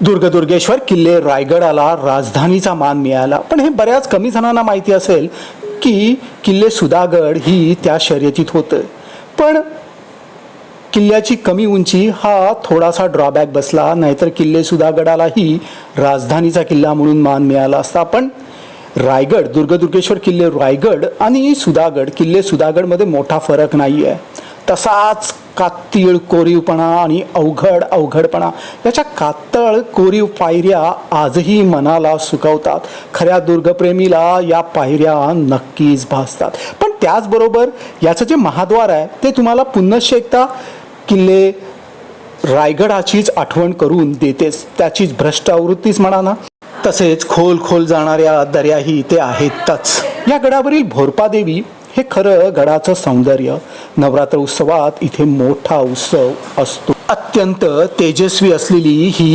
दुर्गदुर्गेश्वर किल्ले रायगडाला राजधानीचा मान मिळाला. पण हे बऱ्याच कमी जणांना माहिती असेल की किल्ले सुधागड ही त्या शर्यतीत होतं. पण किल्ल्याची कमी उंची हा थोडासा ड्रॉबॅक बसला नाहीतर किल्ले सुधागडालाही राजधानीचा किल्ला म्हणून मान मिळाला असता. पण रायगड दुर्गदुर्गेश्वर किल्ले रायगड आणि सुधागड किल्ले सुधागडमध्ये मोठा फरक नाही आहे तसाच कात्तीळ कोरीवपणा आणि अवघड अवघडपणा. याच्या कातळ कोरीव पायऱ्या आजही मनाला सुकवतात. खऱ्या दुर्गप्रेमीला या पायऱ्या नक्कीच भासतात. पण त्याचबरोबर याचं जे महाद्वार आहे ते तुम्हाला पुन्हा एकदा किल्ले रायगडाचीच आठवण करून देतेच. त्याचीच भ्रष्ट आवृत्तीच म्हणा ना. तसेच खोल खोल जाणाऱ्या दर्याही ते आहेतच. या गडावरील भोरपादेवी हे खरं गडाचं सौंदर्य नवरात्र उत्सवात इथे मोठा उत्सव असतो. अत्यंत तेजस्वी असलेली ही